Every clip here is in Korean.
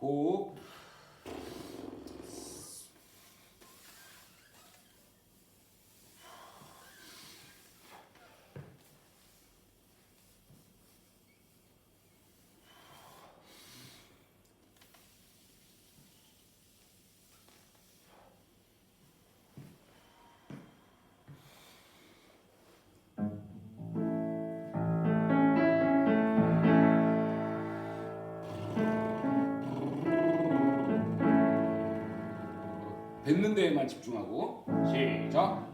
O 뱉는 데에만 집중하고 시작.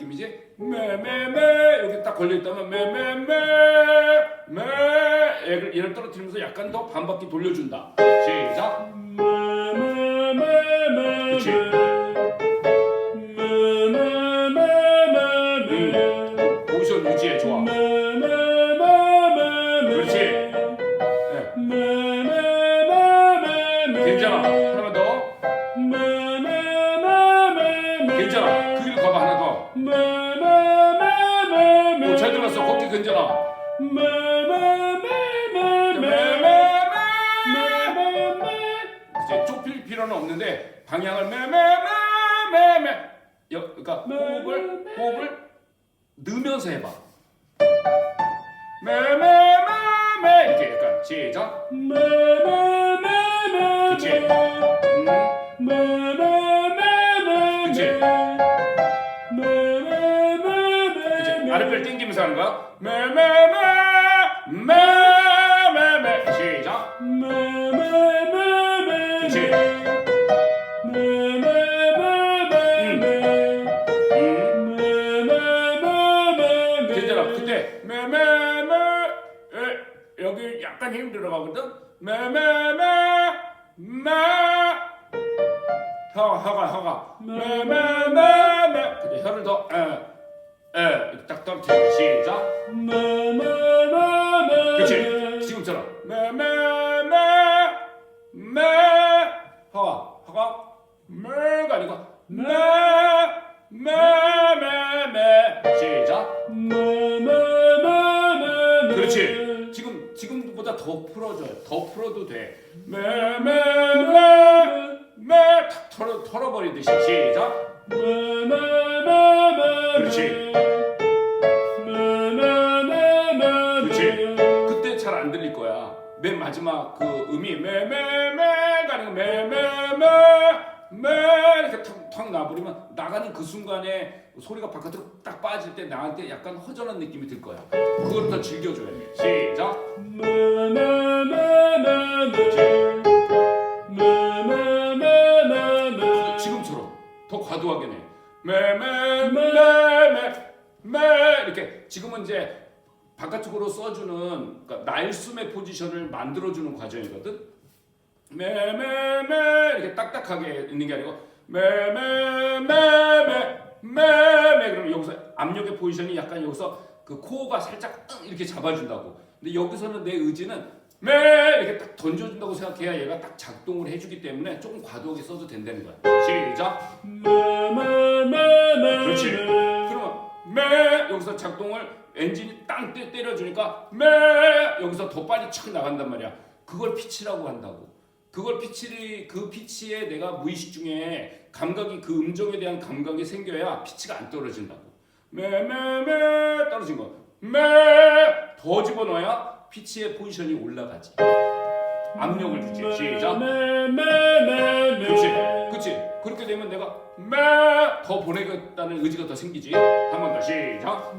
느낌이지? 매매매 여기 딱 걸려 있다면 매매매 매 얘를 얘를 떨어뜨리면서 약간 더 반바퀴 돌려준다. 시작. 매매매매매. 시작. 그치? 음. 그치? 아랫배를 땡기면서 하는 거야. 에, 딱 떨어뜨리고 시작. 그렇지. 지금처럼. 매매매 매 하와 하가 매가 아니고 매매매매 시작. 매매매매 그렇지. 지금 지금보다 더 풀어줘요. 더 풀어도 돼. 매매매매 털어 털어버리듯이 시작. 마지막 그 음이 매매매 가는 매매매 매 이렇게 턱턱 나버리면 나가는 그 순간에 소리가 바깥으로 딱 빠질 때 나한테 약간 허전한 느낌이 들 거야. 그걸 더 즐겨줘야 돼. 시작. 매매매매매매 지금처럼 더 과도하게 내. 매매매매매 이렇게 지금은 이제 바깥쪽으로 써주는 그러니까 날숨의 포지션을 만들어주는 과정이거든. 매매매 이렇게 딱딱하게 있는 게 아니고 매매매매 매매 그러면 여기서 압력의 포지션이 약간 여기서 그 코어가 살짝 응 이렇게 잡아준다고. 근데 여기서는 내 의지는 매 이렇게 딱 던져준다고 생각해야 얘가 딱 작동을 해주기 때문에 조금 과도하게 써도 된다는 거야. 시작. 그렇지. 그러면 매 여기서 작동을 엔진이 땅 때- 때려주니까 매 여기서 더 빨리 척 나간단 말이야. 그걸 피치라고 한다고. 그걸 피치를 그 피치에 내가 무의식 중에 감각이 그 음정에 대한 감각이 생겨야 피치가 안 떨어진다고. 매매매 떨어진 거. 매더 집어넣어야 피치의 포지션이 올라가지. 압력을 주지. 시작. 그렇지, 그렇지. 그렇게 되면 내가 매더 보내겠다는 의지가 더 생기지. 한 번 더 시작.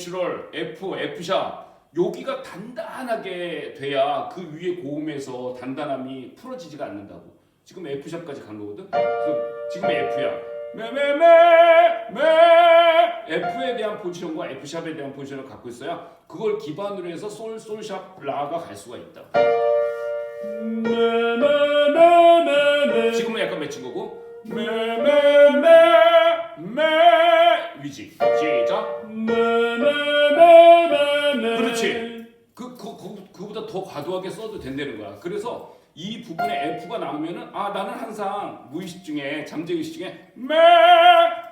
내추럴, F, F샵 여기가 단단하게 돼야 그 위에 고음에서 단단함이 풀어지지가 않는다고. 지금 F샵까지 간 거거든. 지금 F야. 매매매매 F에 대한 포지션과 F샵에 대한 포지션을 갖고 있어야 그걸 기반으로 해서 솔, 솔샵, 라가 갈 수가 있다. 지금은 약간 맺힌 거고 매매 과도하게 써도 된다는 거야. 그래서 이 부분에 F가 나오면은 아 나는 항상 무의식 중에 잠재의식 중에 매!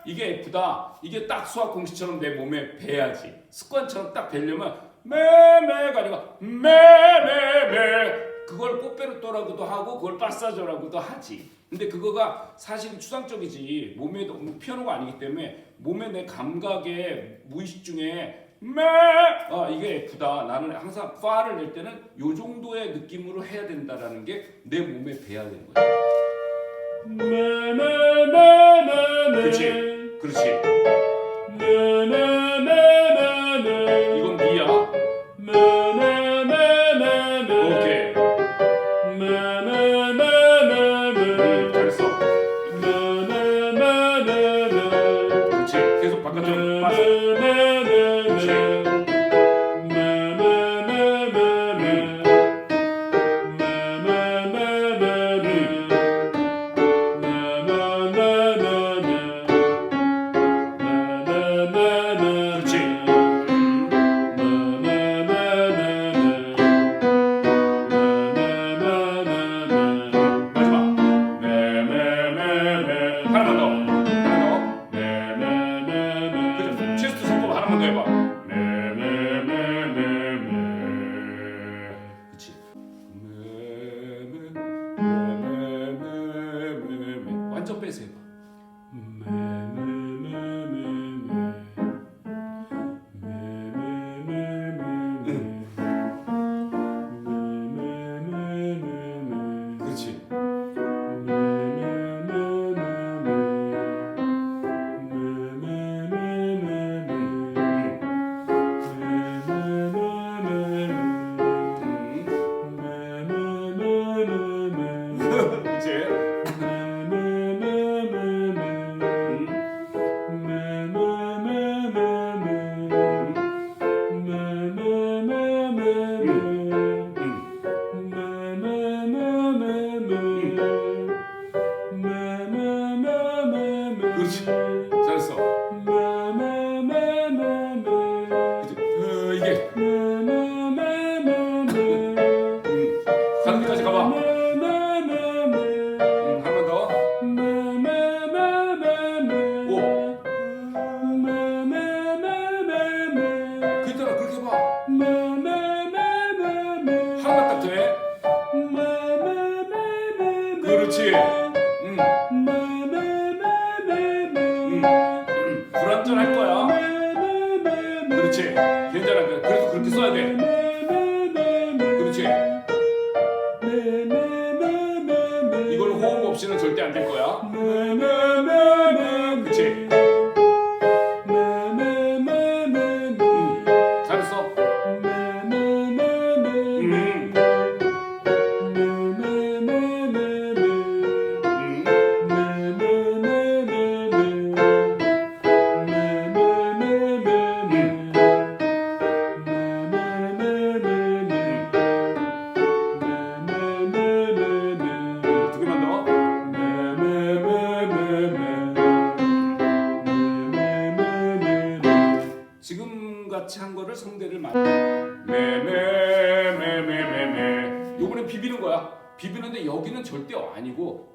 이게 F다. 이게 딱 수학 공식처럼 내 몸에 배야지. 습관처럼 딱 배려면 매매가 아니고 매매매. 그걸 꽃베르토라고도 하고 그걸 빠사조라고도 하지. 근데 그거가 사실 추상적이지. 몸에 너무 피아노가 아니기 때문에 몸의 내 감각에 무의식 중에 매 아, 이게 F다. 나는 항상 파를 낼 때는 요 정도의 느낌으로 해야 된다라는 게 내 몸에 배야 되는 거야. 그렇지, 그렇지. 이건 미야. 오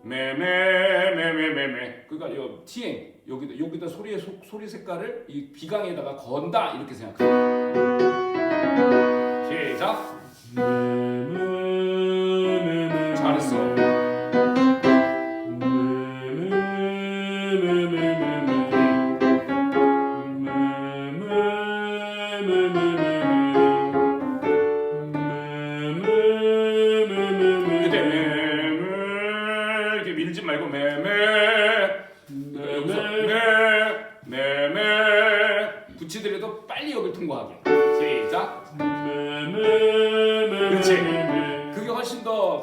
메메메메메메 그러니까 요 티행 여기다 여기다 소리의 소, 소리 색깔을 이 비강에다가 건다 이렇게 생각해 시작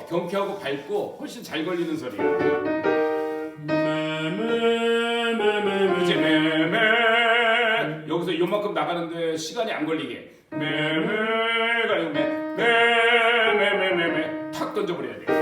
더 경쾌하고 밝고 훨씬 잘 걸리는 소리야 그렇지 메메 여기서 요만큼 나가는데 시간이 안 걸리게. 메메가 아니고 메메메메메메 탁 던져버려야 돼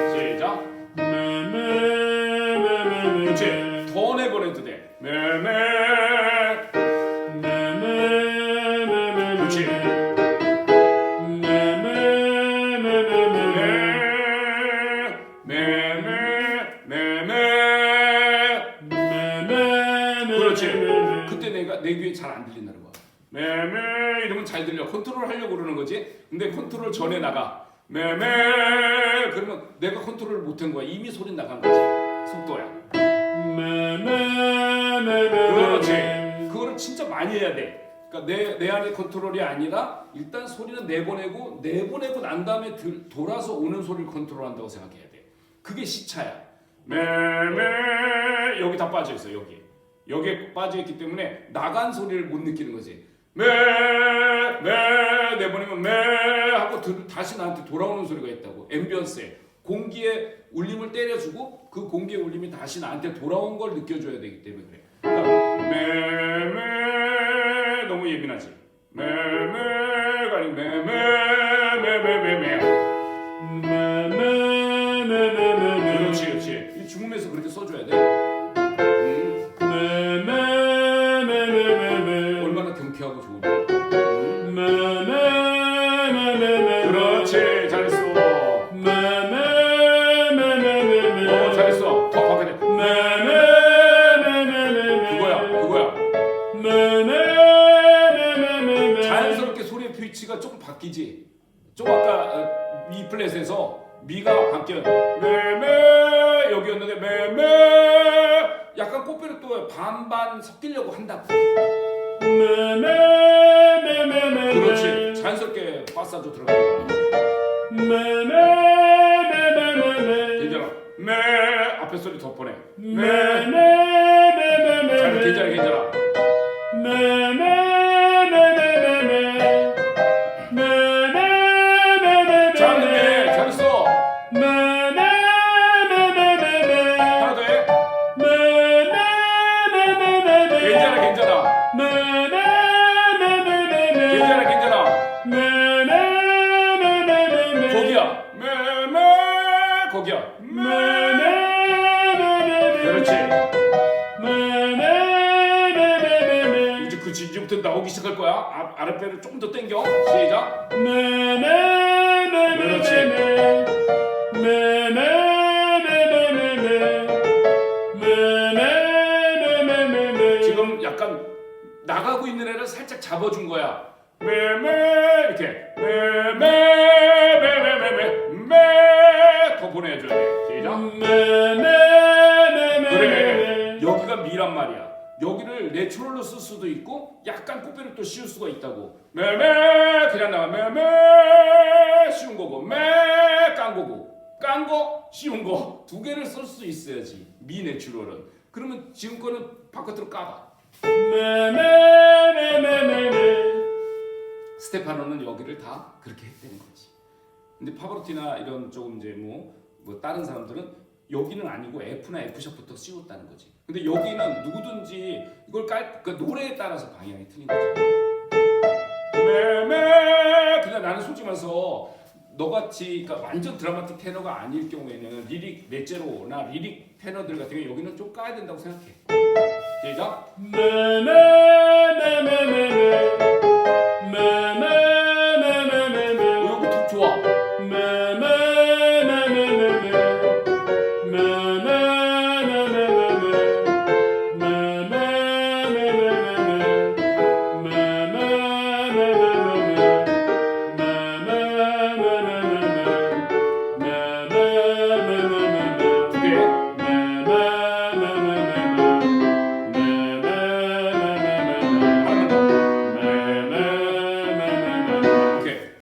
메메 이러면 잘 들려. 컨트롤 하려고 그러는 거지. 근데 컨트롤 전에 나가. 메메 그러면 내가 컨트롤을 못한 거야. 이미 소리 나간 거지. 속도야. 그렇지. 그거를 진짜 많이 해야 돼. 그러니까 내, 내 안의 컨트롤이 아니라 일단 소리는 내보내고 내보내고 난 다음에 들, 돌아서 오는 소리를 컨트롤한다고 생각해야 돼. 그게 시차야. 메메 여기 다 빠져 있어 여기 여기에 빠져 있기 때문에 나간 소리를 못 느끼는 거지 메메 내보내면 메 하고 들, 다시 나한테 돌아오는 소리가 있다고 앰비언스에 공기의 울림을 때려주고 그 공기의 울림이 다시 나한테 돌아온 걸 느껴줘야 되기 때문에 그래 그러니까 메메 너무 예민하지 메메가 아니고 메메메메메메 그렇지 그렇지 이 중음에서 그렇게 써줘야 돼 플랫에서 미가 바뀌어 메메 여기였는데 메메 약간 꽃배를 또 반반 섞이려고 한다. 그렇지 자연스럽게 바사도 들어가. 괜찮아. 메 앞에 소리 더 보내. 메잘 괜찮아 괜찮아. 잘하 아랫배를 조금 더 당겨. 시작. 지금 약간 나가고 있는 애를 살짝 잡아준 거야. 여기를 내추럴로 쓸 수도 있고 약간 꽃배를 또 씌울 수가 있다고. 매매 그냥 나가 매매! 쉬운 거고. 매깐 거고. 깐거 쉬운 거. 두 개를 쓸 수 있어야지. 미 내추럴은. 그러면 지금 거는 바깥으로 까봐. 매매매매매매. 스테파노는 여기를 다 그렇게 했다는 거지. 근데 파바로티나 이런 조금 이제 뭐, 뭐 다른 사람들은 여기는 아니고 F나 F 샵부터 씌웠다는 거지. 근데 여기는 누구든지 이걸 깔, 그 노래에 따라서 방향이 틀린 거지. 매매 그냥 나는 솔직히 말해서 너같이 그러니까 완전 드라마틱 테너가 아닐 경우에는 리릭 넷제로나 리릭 테너들 같은 경우 여기는 좀 까야 된다고 생각해. 시작. 매매매매매 매매매매매 여기 툭 좋아. 매매